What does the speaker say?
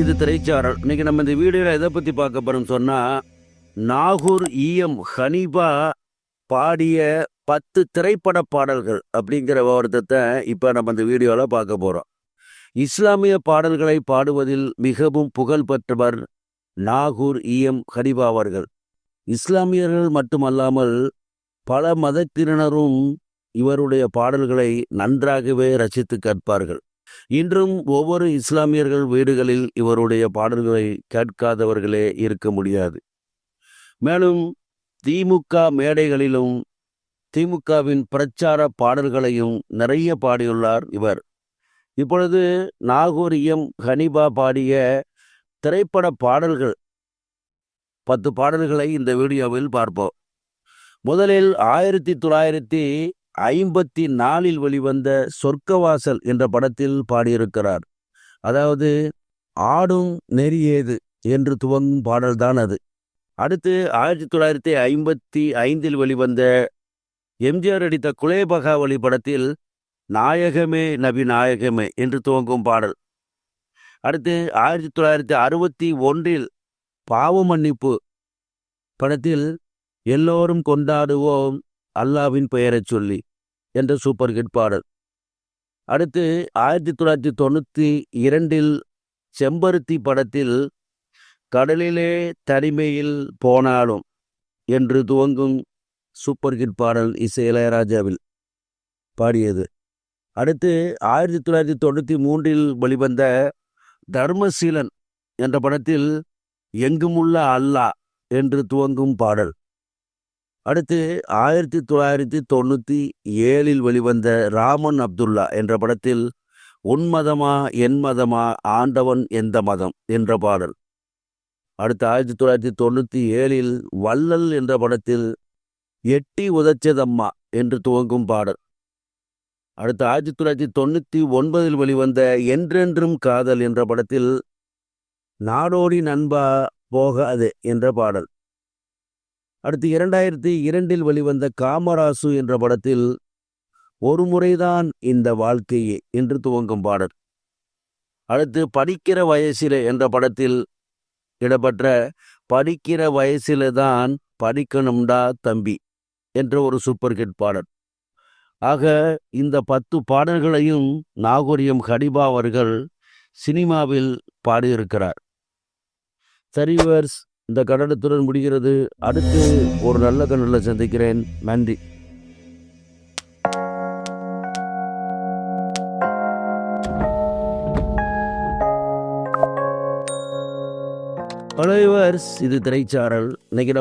இது திரைச்சாரல் இன்னைக்கு நம்ம இந்த வீடியோவில் எதை பற்றி பார்க்க போகிறோம்னு சொன்னால் நாகூர் ஈஎம் ஹனீபா பாடிய பத்து திரைப்பட பாடல்கள் அப்படிங்கிற விவரத்தை இப்போ நம்ம இந்த வீடியோவில் பார்க்க போகிறோம் இஸ்லாமிய பாடல்களை பாடுவதில் மிகவும் புகழ் பெற்றவர் நாகூர் ஈஎம் ஹனீபா அவர்கள். இஸ்லாமியர்கள் மட்டுமல்லாமல் பல மதத்தினரும் இவருடைய பாடல்களை நன்றாகவே ரசித்து கேட்பார்கள். இன்றும் ஒவ்வொரு இஸ்லாமியர்கள் வீடுகளில் இவருடைய பாடல்களை கேட்காதவர்களே இருக்க முடியாது. மேலும் திமுக மேடைகளிலும் திமுகவின் பிரச்சார பாடல்களையும் நிறைய பாடியுள்ளார் இவர். இப்பொழுது நாகூரியம் ஹனிபா பாடிய திரைப்பட பாடல்கள் பத்து பாடல்களை இந்த வீடியோவில் பார்ப்போம். முதலில் ஆயிரத்தி தொள்ளாயிரத்தி ஐம்பத்தி நாலில் வெளிவந்த சொர்க்கவாசல் என்ற படத்தில் பாடியிருக்கிறார். அதாவது ஆடும் நெறியேது என்று துவங்கும் பாடல்தான் அது. அடுத்து ஆயிரத்தி தொள்ளாயிரத்தி ஐம்பத்தி ஐந்தில் வெளிவந்த எம்ஜிஆர் அடித்த குலேபகாவலி படத்தில் நாயகமே நபி நாயகமே என்று துவங்கும் பாடல். அடுத்து ஆயிரத்தி தொள்ளாயிரத்தி அறுபத்தி ஒன்றில் பாவ மன்னிப்பு படத்தில் எல்லோரும் கொண்டாடுவோம் அல்லாவின் பெயரைச் சொல்லி என்ற சூப்பர் ஹிட் பாடல். அடுத்து ஆயிரத்தி தொள்ளாயிரத்தி தொண்ணூற்றி இரண்டில் செம்பருத்தி படத்தில் கடலிலே தனிமையில் போனாலும் என்று துவங்கும் சூப்பர் ஹிட் பாடல் இசை இளையராஜாவில் பாடியது. அடுத்து ஆயிரத்தி தொள்ளாயிரத்தி தொண்ணூற்றி மூன்றில் வெளிவந்த தர்மசீலன் என்ற படத்தில் எங்குமுள்ள அல்லாஹ் என்று துவங்கும் பாடல். அடுத்து ஆயிரத்தி தொள்ளாயிரத்தி தொண்ணூற்றி ஏழில் வெளிவந்த ராமன் அப்துல்லா என்ற படத்தில் உன் மதமா என் மதமா ஆண்டவன் எந்த மதம் என்ற பாடல். அடுத்து ஆயிரத்தி தொள்ளாயிரத்தி தொண்ணூற்றி ஏழில் வள்ளல் என்ற படத்தில் எட்டி உதச்சதம்மா என்று துவங்கும் பாடல். அடுத்து ஆயிரத்தி தொள்ளாயிரத்தி தொண்ணூற்றி ஒன்பதில் வெளிவந்த என்றென்றும் காதல் என்ற படத்தில் நாடோடி நண்பா போகாது என்ற பாடல். அடுத்து இரண்டாயிரத்தி இரண்டில் வெளிவந்த காமராசு என்ற படத்தில் ஒரு முறைதான் இந்த வாழ்க்கையே என்று துவங்கும் பாடல். அடுத்து படிக்கிற வயசில என்ற படத்தில் இடப்பெற்ற படிக்கிற வயசில தான் படிக்கணும்டா தம்பி என்ற ஒரு சூப்பர் ஹிட் பாடல். ஆக இந்த பத்து பாடல்களையும் நாகூரியம் ஹடிபா அவர்கள் சினிமாவில் பாடியிருக்கிறார். சரிவர்ஸ் இந்த கடனத்துடன் முடிகிறது. அடுத்து ஒரு நல்ல கண்ணில் சந்திக்கிறேன். நன்றி. ஹலோ இது திரைச்சாரல். இன்னைக்கு